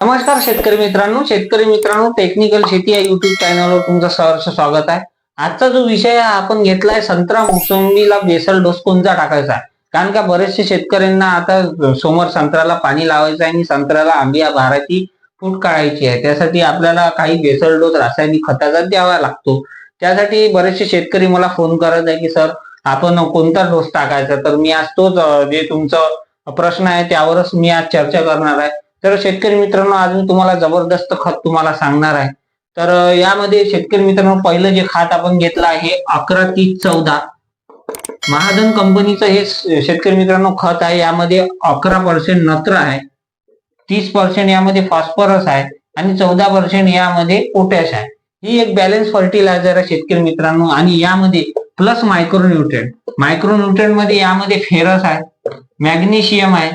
नमस्कार शेतकरी मित्रांनो शेतकरी मित्रांनो टेक्निकल शेती या युट्यूब चॅनलवर तुमचं सहर्ष स्वागत आहे. आजचा जो विषय आपण घेतलाय संत्रा मोसंबीला बेसल डोस कोणता टाकायचा आहे? कारण का बरेचसे शेतकऱ्यांना आता समोर संत्र्याला पाणी लावायचं आहे आणि संत्र्याला आंबिया भाराची फूट काढायची आहे. त्यासाठी आपल्याला काही बेसल डोस रासायनिक खताचा द्यावा लागतो. त्यासाठी बरेचसे शेतकरी मला फोन करत आहे की सर आपण कोणता डोस टाकायचा? तर मी आज तोच जे तुमचं प्रश्न आहे त्यावरच मी आज चर्चा करणार आहे. तर शेतकरी मित्रांनो अजून तुम्हाला जबरदस्त खत तुम्हाला सांगणार आहे. तर यामध्ये शेतकरी मित्रांनो पहिलं जे खात आपण घेतलं आहे अकरा तीस चौदा. महाजन कंपनीचं हे शेतकरी मित्रांनो खत आहे. यामध्ये अकरा पर्सेंट नत्र आहे. तीस पर्सेंट यामध्ये फॉस्फरस आहे. आणि चौदा पर्सेंट यामध्ये पोटॅश आहे. ही एक बॅलन्स फर्टिलायझर आहे शेतकरी मित्रांनो. आणि यामध्ये प्लस मायक्रोन्युट्रेंट मायक्रोन्युट्रेंटमध्ये यामध्ये फेरस आहे. मॅग्नेशियम आहे.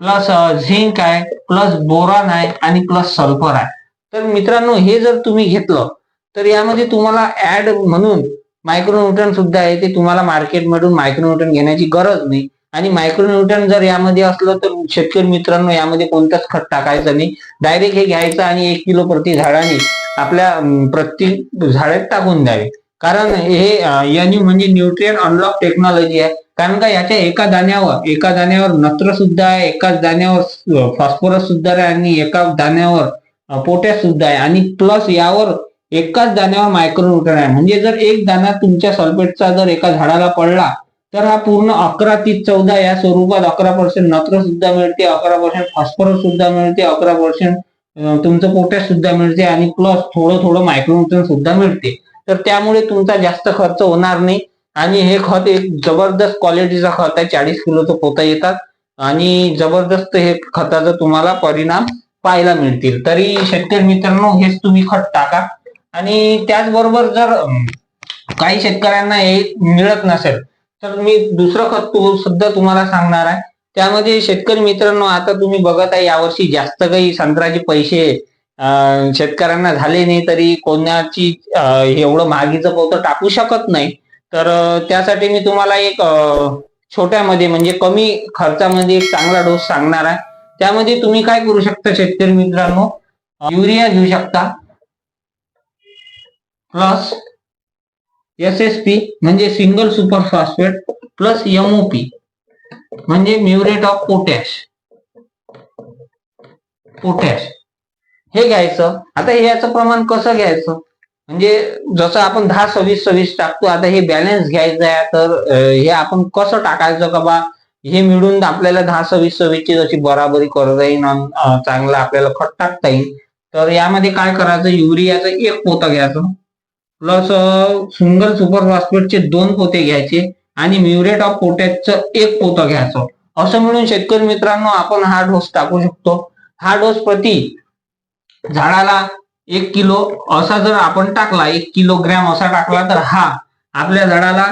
प्लस झिंक आहे प्लस बोरॉन आहे आणि प्लस सल्फर आहे. तर मित्रांनो हे जर तुम्ही घेतलं तर यामध्ये तुम्हाला ऍड म्हणून मायक्रोन्यूटन सुद्धा आहे ते तुम्हाला मार्केटमधून मायक्रोन्यूटन घेण्याची गरज नाही. आणि मायक्रोन्यूटन जर यामध्ये असलं तर शेतकरी मित्रांनो यामध्ये कोणतंच खत टाकायचं नाही. डायरेक्ट हे घ्यायचं आणि एक किलो प्रति झाडाने आपल्या प्रति झाडात टाकून द्यावे. कारण हे एनयू म्हणजे न्यूट्रियन अनलॉक टेक्नॉलॉजी आहे. कारण का याच्या एका दाण्यावर एका दाण्यावर नत्र सुद्धा आहे एकाच दाण्यावर फॉस्फरस सुद्धा आहे आणि एका दाण्यावर पोटॅश सुद्धा आहे. आणि प्लस यावर एकाच दाण्यावर मायक्रोन्यूटन आहे. म्हणजे जर एक दाणा तुमच्या सल्फेटचा जर एका झाडाला पडला तर हा पूर्ण अकरा तीस चौदा या स्वरूपात अकरा पर्सेंट नत्र सुद्धा मिळते अकरा पर्सेंट फॉस्फरस सुद्धा मिळते अकरा पर्सेंट तुमचं पोटॅश सुद्धा मिळते आणि प्लस थोडं थोडं मायक्रोन्यूटन सुद्धा मिळते. तर त्यामुळे तुमचा जास्त खर्च होणार नाही. आणि हे खत एक जबरदस्त क्वालिटीचा खत आहे. चाळीस किलोचं पोता येतात. आणि जबरदस्त हे खताचा तुम्हाला परिणाम पाहायला मिळतील. तरी शेतकरी मित्रांनो हेच तुम्ही खत टाका. आणि त्याचबरोबर जर काही शेतकऱ्यांना हे मिळत नसेल तर मी दुसरं खत तू सुद्धा तुम्हाला सांगणार आहे. त्यामध्ये शेतकरी मित्रांनो आता तुम्ही बघत आहे यावर्षी जास्त काही संत्र्याचे पैसे शेतकऱ्यांना झाले नाही तरी कोणाची एवढं महागीचं पोतं टाकू शकत नाही. तर त्यासाठी मी तुम्हाला एक छोट्यामध्ये म्हणजे कमी खर्चामध्ये एक चांगला डोस सांगणार आहे. त्यामध्ये तुम्ही काय करू शकता शेतकरी मित्रांनो? युरिया घेऊ शकता. प्लस एस एस पी म्हणजे single super phosphate plus MOP म्हणजे म्युरेट ऑफ पोटॅश. पोटॅश. हे घ्यायचं. आता याचं प्रमाण कसं घ्यायचं? म्हणजे जसं आपण दहा सव्वीस सव्वीस टाकतो आता हे बॅलन्स घ्यायचं आहे तर हे आपण कसं टाकायचं का बा? हे मिळून आपल्याला दहा सव्वीस सव्वीसची जशी बराबरी करता येईल चांगलं आपल्याला खत टाकता येईल तर यामध्ये काय करायचं? युरियाचं एक पोतं घ्यायचं. प्लस सिंगल सुपर फॉस्फेटचे दोन पोते घ्यायचे आणि म्युरेट ऑफ पोटॅशचं एक पोतं घ्यायचं. असं मिळून शेतकरी मित्रांनो आपण हा डोस टाकू शकतो. हा डोस प्रति झाडाला एक किलो असा जर आपण टाकला एक किलोग्रॅम असा टाकला तर हा आपल्या झाडाला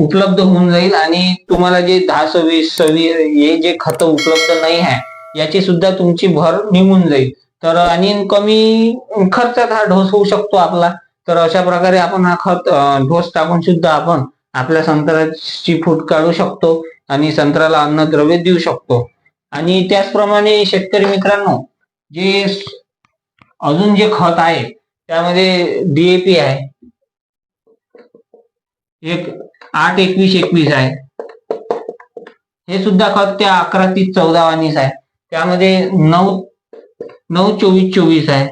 उपलब्ध होऊन जाईल आणि तुम्हाला जे दहा सव्वीस सव्वीस हे जे खत उपलब्ध नाही आहे याची सुद्धा तुमची भर निघून जाईल. तर आणि कमी खर्चात हा डोस होऊ शकतो आपला. तर अशा प्रकारे आपण हा खत ढोस डोस टाकून सुद्धा आपण आपल्या संत्र्याची फूट काढू शकतो आणि संत्र्याला अन्नद्रव्य देऊ शकतो. आणि त्याचप्रमाणे शेतकरी मित्रांनो जे अजून जे खत आहे त्यामध्ये डीएपी आहे. एक आठ एकवीस एकवीस आहे. हे सुद्धा खत त्या अकरा तीस चौदा वाणीच आहे. त्यामध्ये नऊ नऊ चोवीस चोवीस आहे.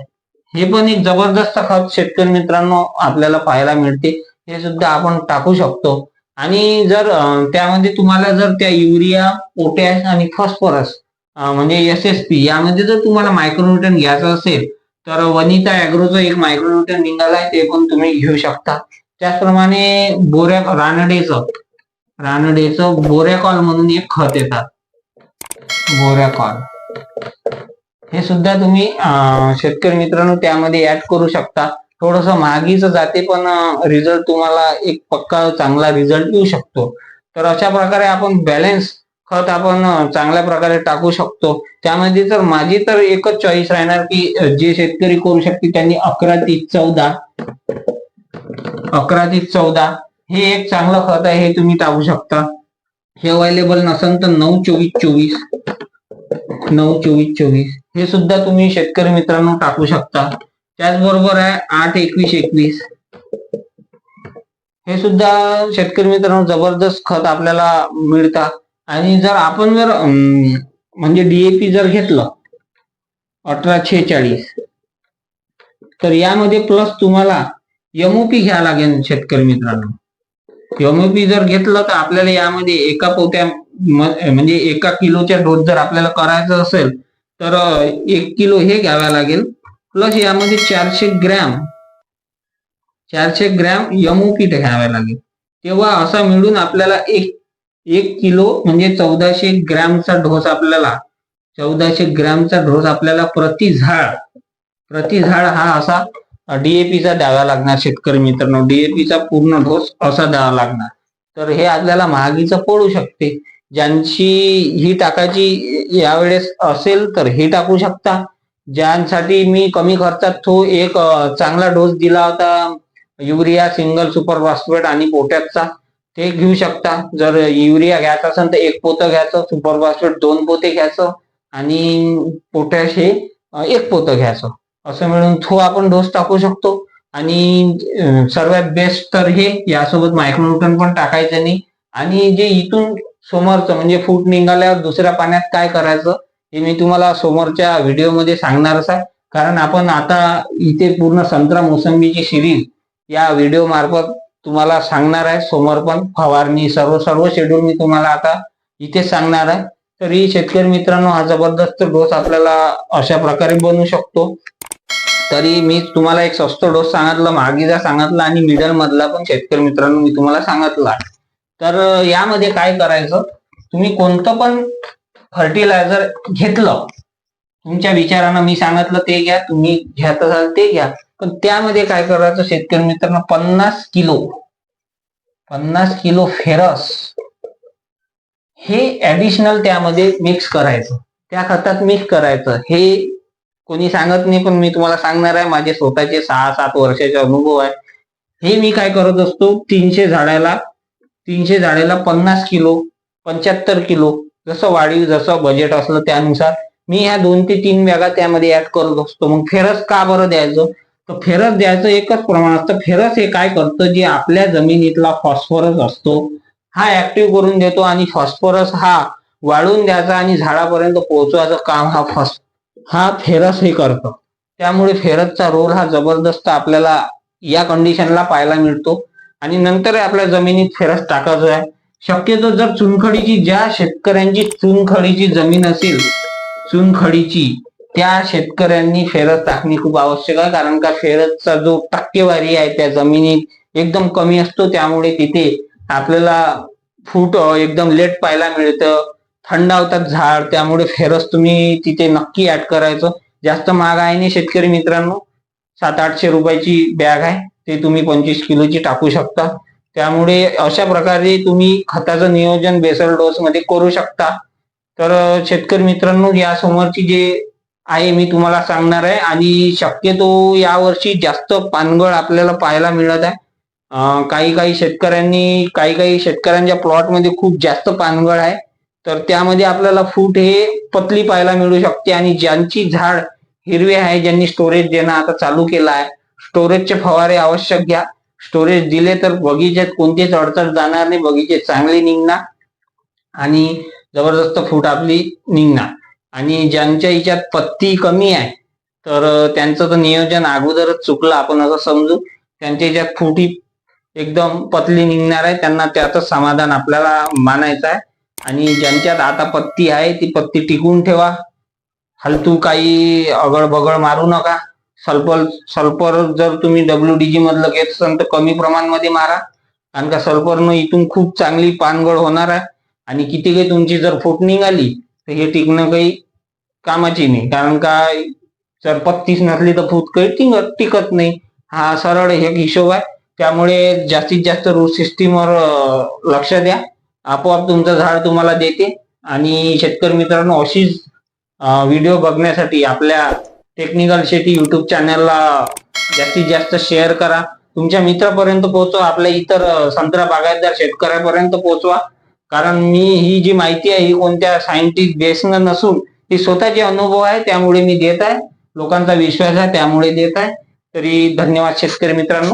हे पण एक जबरदस्त खत शेतकरी मित्रांनो आपल्याला पाहायला मिळते. हे सुद्धा आपण टाकू शकतो. आणि जर त्यामध्ये तुम्हाला जर त्या युरिया पोटॅश आणि फॉस्फरस म्हणजे एस एस पी यामध्ये जर तुम्हाला मायक्रोन्यूटन घ्यायचं असेल तर वनिता अॅग्रोचं एक मायक्रोन्युट्रन निघालाय ते पण तुम्ही घेऊ शकता. त्याचप्रमाणे बोऱ्या रानडेचं. रानडेचं बोऱ्याकॉल म्हणून एक खत येतात. बोऱ्याकॉल हे सुद्धा तुम्ही शेतकरी मित्रांनो त्यामध्ये ऍड करू शकता. थोडस महागीच जाते पण रिझल्ट तुम्हाला एक पक्का चांगला रिझल्ट येऊ शकतो. तर अशा प्रकारे आपण बॅलन्स खत आपण चांगल्या प्रकारे टाकू शकतो. त्यामध्ये तर माझी तर एकच चॉईस राहणार की जे शेतकरी करू शकते त्यांनी अकरा ते चौदा. अकरा ते चौदा हे एक चांगलं खत आहे हे तुम्ही टाकू शकता. हे अवेलेबल नसेल तर नऊ चोवीस चोवीस. नऊ चोवीस चोवीस. हे सुद्धा तुम्ही शेतकरी मित्रांनो टाकू शकता. त्याचबरोबर आहे आठ एकवीस एकवीस. हे सुद्धा शेतकरी मित्रांनो जबरदस्त खत आपल्याला मिळतात. आणि जर आपण जर म्हणजे डीएपी जर घेतलं अठरा छेचाळीस तर यामध्ये प्लस तुम्हाला यमओपी घ्या लागेल शेतकरी मित्रांनो. यमओपी जर घेतलं तर आपल्याला यामध्ये एका पोत्या म्हणजे एका किलोच्या डोस जर आपल्याला करायचं असेल तर एक किलो हे घ्यावा लागेल. प्लस यामध्ये चारशे ग्रॅम चारशे ग्रॅम यमओपी घ्यावा लागेल. तेव्हा असा मिळून आपल्याला एक एक किलो म्हणजे चौदाशे ग्रॅमचा ढोस आपल्याला चौदाशे ग्रॅमचा ढोस आपल्याला प्रति झाड प्रति झाड हा असा डीएपीचा द्यावा लागणार शेतकरी मित्रांनो. डीएपीचा पूर्ण ढोस असा द्यावा लागणार. तर हे आपल्याला महागीचं पडू शकते. ज्यांची ही टाकायची यावेळेस असेल तर हे टाकू शकता. ज्यांसाठी मी कमी खर्चात तो एक चांगला डोस दिला होता युरिया सिंगल सुपर फॉस्फेट आणि पोटॅकचा ते घेऊ शकता. जर युरिया घ्यायचा असेल तर एक पोतं घ्यायचं सुपर फॉस्फेट दोन पोते घ्यायचं आणि पोटॅश हे एक पोतं घ्यायचं. असं मिळून तो आपण डोस टाकू शकतो. आणि सर्वात बेस्ट तर हे यासोबत मायक्रोन्यूटन पण टाकायचं नाही. आणि जे इथून समोरचं म्हणजे फूट निघाल्यावर दुसऱ्या पाण्यात काय करायचं हे मी तुम्हाला समोरच्या व्हिडिओमध्ये सांगणारच आहे. कारण आपण आता इथे पूर्ण संत्रा मोसंबीची सिरीज या व्हिडिओ मार्फत तुम्हाला सांगणार आहे. समोर पण फवारणी सर्व सर्व शेड्यूल मी तुम्हाला आता इथे सांगणार आहे. तरी शेतकरी मित्रांनो हा जबरदस्त डोस आपल्याला अशा प्रकारे बनवू शकतो. तरी मी तुम्हाला एक स्वस्त डोस सांगितलं महागीचा सांगितला आणि मिडल मधला पण शेतकरी मित्रांनो मी तुम्हाला सांगितला तर यामध्ये काय करायचं? तुम्ही कोणतं पण फर्टिलायझर घेतलं तुमच्या विचारानं मी सांगितलं ते घ्या. तुम्ही घ्यात असाल ते घ्या. पण त्यामध्ये काय करायचं शेतकरी मित्रांनो पन्नास किलो पन्नास किलो फेरस हे ऍडिशनल त्यामध्ये मिक्स करायचं. त्या खतात मिक्स करायचं. हे कोणी सांगत नाही पण मी तुम्हाला सांगणार आहे. माझे स्वतःचे सहा सात वर्षाचे अनुभव आहे. हे मी काय करत असतो तीनशे झाडाला तीनशे झाडाला पन्नास किलो पंच्याहत्तर किलो जसं वाढीव जसं बजेट असलं त्यानुसार मी ह्या दोन ते तीन बॅगा त्यामध्ये ऍड करत असतो. मग फेरस का बरं द्यायचं? तर फेरस द्यायचं एकच प्रमाण असतं फेरस हे काय करतं? जे आपल्या जमिनीतला फॉस्फरस असतो हा ऍक्टिव्ह करून देतो आणि फॉस्फरस हा वाढून द्यायचा आणि झाडापर्यंत पोहोचवायचं काम हा फॉस हा फेरस हे करतं. त्यामुळे फेरसचा रोल हा जबरदस्त आपल्याला या कंडिशनला पाहायला मिळतो. आणि नंतर आपल्या जमिनीत फेरस टाकायचं आहे. शक्यतो जर चुनखडीची ज्या शेतकऱ्यांची चुनखडीची जमीन असेल चुनखडीची. त्या शेतकऱ्यांनी फेरस टाकणे खूप आवश्यक आहे कारण का फेरसचा जो टक्केवारी आहे त्या जमिनीत एकदम कमी असतो त्यामुळे तिथे आपल्याला फूट एकदम लेट पाहायला मिळतं थंड होतात झाड त्यामुळे फेरस तुम्ही तिथे नक्की ऍड करायचं. जास्त महाग आहे नाही शेतकरी मित्रांनो सात आठशे रुपयाची बॅग आहे ते तुम्ही पंचवीस किलोची टाकू शकता. त्यामुळे अशा प्रकारे तुम्ही खताचं नियोजन बेसल डोस मध्ये करू शकता. तर शेतकरी मित्रांनो या समोरची जे आहे मी तुम्हाला सांगणार आहे आणि शक्यतो यावर्षी जास्त पानगळ आपल्याला पाहायला मिळत आहे. काही काही शेतकऱ्यांनी काही काही शेतकऱ्यांच्या प्लॉटमध्ये खूप जास्त पानगळ आहे. तर त्यामध्ये आपल्याला फूट हे पतली पाहायला मिळू शकते आणि ज्यांची झाड हिरवे आहे ज्यांनी स्टोरेज देणं आता चालू केलं आहे स्टोरेजचे फवारे आवश्यक घ्या. स्टोरेज दिले तर बगीच्यात कोणतेच अडचण जाणार नाही बगीचे चांगले निघणार. आणि जबरदस्त फूट आपली निघणार. आणि ज्यांच्या हिच्यात पत्ती कमी आहे तर त्यांचं तर नियोजन अगोदरच चुकलं आपण असं समजू. त्यांच्या हिच्यात फुटी एकदम पतली निघणार आहे त्यांना त्यातच समाधान आपल्याला मानायचं आहे. आणि ज्यांच्यात आता पत्ती आहे ती पत्ती टिकून ठेवा. हलतू काही अगळबगळ मारू नका. सल्फर सल्फर जर तुम्ही डब्ल्यू डीजी मधलं घेत असाल तर कमी प्रमाणामध्ये मारा. कारण का सल्फरनं इथून खूप चांगली पानगळ होणार आहे. आणि किती काही तुमची जर फूट निघाली तर हे टिकणं काही कामाची नाही. कारण का जर पत्तीस नसली तर फूट काही टिकत टिकत नाही. हा सरळ एक हिशोब आहे. त्यामुळे जास्तीत जास्त रूट सिस्टीमवर लक्ष द्या. आपोआप तुमचं झाड तुम्हाला देते. आणि शेतकरी मित्रांनो अशीच व्हिडिओ बघण्यासाठी आपल्या टेक्निकल शेती युट्यूब चॅनलला जास्तीत जास्त शेअर करा. तुमच्या मित्रापर्यंत पोहोचवा. आपल्या इतर संत्रा बागायतदार शेतकऱ्यापर्यंत पोहोचवा. कारण मी ही जी माहिती आहे ही कोणत्या सायंटिस्ट बेसनं नसून ही स्वतःचे अनुभव आहे त्यामुळे मी देत आहे. लोकांचा विश्वास आहे त्यामुळे देत आहे. तरी धन्यवाद शेतकरी मित्रांनो.